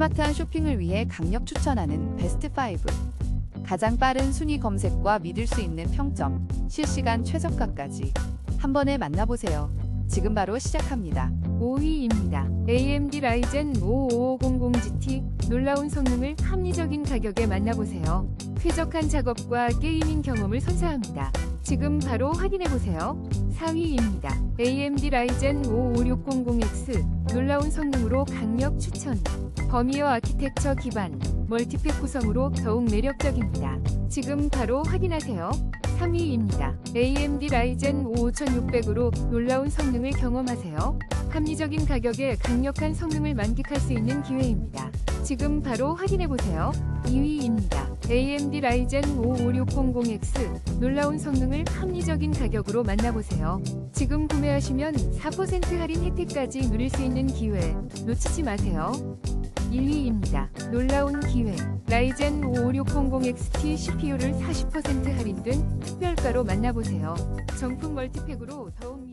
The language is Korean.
스마트한 쇼핑을 위해 강력 추천하는 베스트 5. 가장 빠른 순위 검색과 믿을 수 있는 평점, 실시간 최저가까지 한 번에 만나보세요. 지금 바로 시작합니다. 5위입니다. AMD 라이젠 5500GT 놀라운 성능을 합리적인 가격에 만나보세요. 쾌적한 작업과 게이밍 경험을 선사합니다. 지금 바로 확인해보세요. 4위입니다. AMD 라이젠 55600X 놀라운 성능으로 강력 추천. 버미어 아키텍처 기반 멀티팩 구성으로 더욱 매력적입니다. 지금 바로 확인하세요. 3위입니다. AMD 라이젠 5600으로 놀라운 성능을 경험하세요. 합리적인 가격에 강력한 성능을 만끽할 수 있는 기회입니다. 지금 바로 확인해보세요. 2위입니다. AMD 라이젠 55600X 놀라운 성능을 합리적인 가격으로 만나보세요. 지금 구매하시면 4% 할인 혜택까지 누릴 수 있는 기회 놓치지 마세요. 1위입니다. 놀라운 기회. 라이젠 55600XT CPU를 40% 할인 등 특별가로 만나보세요. 정품 멀티팩으로 더욱